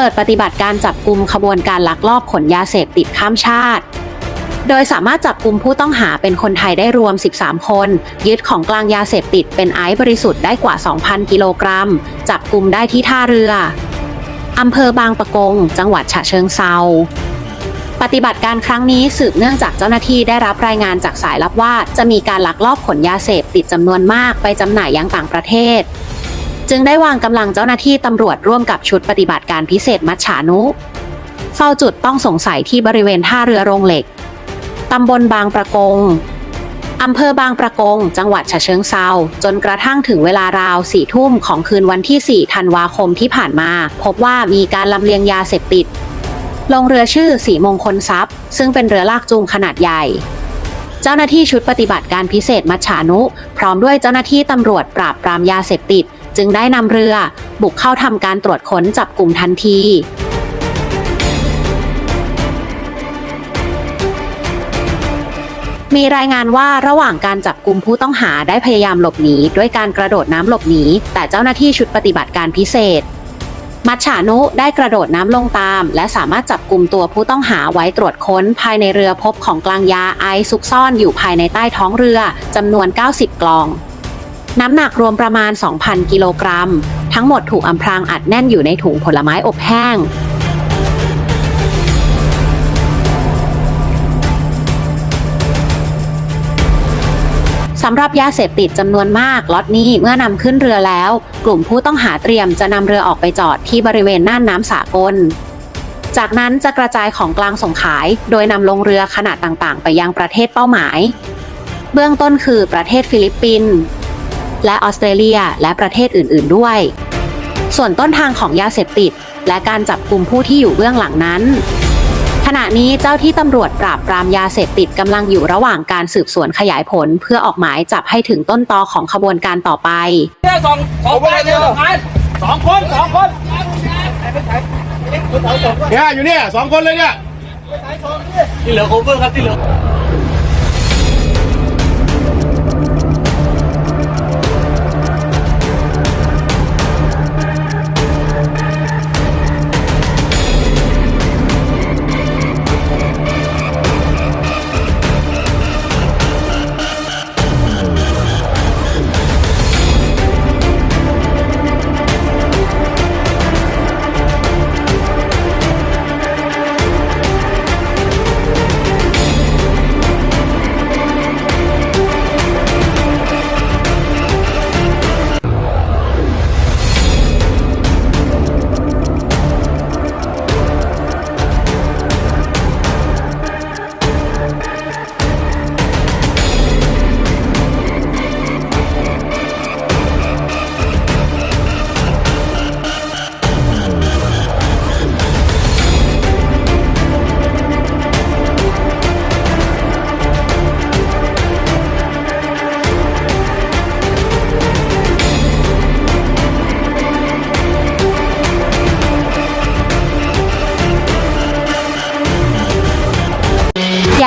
เปิดปฏิบัติการจับกลุ่มขบวนการลักลอบขนยาเสพติดข้ามชาติ โดยสามารถจับกลุ่มผู้ต้องหาเป็นคนไทยได้รวม 13 คน ยึดของกลางยาเสพติดเป็นไอซ์บริสุทธิ์ได้กว่า 2,000 กิโลกรัม จับกลุ่มได้ที่ท่าเรืออำเภอบางปะกง จังหวัดฉะเชิงเซาปฏิบัติการครั้งนี้สืบเนื่องจากเจ้าหน้าที่ได้รับรายงานจากสายลับว่า จะมีการลักลอบขนยาเสพติดจำนวนมากไปจำหน่ายยังต่างประเทศ จึงได้วางกำลังเจ้าหน้าที่ตำรวจร่วมกับชุดปฏิบัติการพิเศษมัจฉานุเฝ้าจุดต้องสงสัยที่บริเวณท่าเรือโรงเหล็กตำบลบางประกงอำเภอบางประกง จังหวัดฉะเชิงเซาจนกระทั่งถึงเวลาราวสี่ทุ่มของคืนวันที่ 4 ธันวาคมที่ผ่านมา พบว่ามีการลำเลียงยาเสพติด ลงเรือชื่อสีมงคลทรัพย์ ซึ่งเป็นเรือลากจูงขนาดใหญ่ เจ้าหน้าที่ชุดปฏิบัติการพิเศษมัจฉานุ พร้อมด้วยเจ้าหน้าที่ตำรวจปราบปรามยาเสพติด จึงได้นำเรือ บุกเข้าทำการตรวจค้นจับกลุ่มทันทีมีรายงานว่าระหว่างการจับกลุ่มผู้ต้องหาได้พยายามหลบหนีด้วยการกระโดดน้ำหลบหนี แต่เจ้าหน้าที่ชุดปฏิบัติการพิเศษ มัจฉานุได้กระโดดน้ำลงตาม และสามารถจับกลุ่มตัวผู้ต้องหาไว้ตรวจค้น ภายในเรือพบของกลางยาไอซ์ซุกซ่อนอยู่ภายในใต้ท้องเรือจำนวน 90 กล่อง น้ำหนักรวมประมาณ 2,000 กิโลกรัม ทั้งหมดถูกอำพรางอัดแน่นอยู่ในถุงผลไม้อบแห้ง สำหรับยาเสพติดจำนวนมากล็อตนี้เมื่อนำขึ้นเรือแล้ว กลุ่มผู้ต้องหาเตรียมจะนำเรือออกไปจอดที่บริเวณน่านน้ำสากลจากนั้นจะกระจายของกลางส่งขาย โดยนำลงเรือขนาดต่างๆ ไปยังประเทศเป้าหมาย เบื้องต้นคือประเทศฟิลิปปินส์ และออสเตรเลียและประเทศอื่น ๆ ด้วย ส่วนต้นทางของยาเสพติด และการจับกลุ่มผู้ที่อยู่เบื้องหลังนั้น ขณะนี้เจ้าที่ตำรวจปราบปรามยาเสพติดกำลังอยู่ระหว่างการสืบสวนขยายผลเพื่อออกหมายจับให้ถึงต้นตอของขบวนการต่อไปเนี่ยสองสองคนเดียสองคนสองคนสองคนเนี่ยอยู่เนี่ยสองคนเลยเนี่ยที่เหลือโคเวอร์ครับที่เหลือ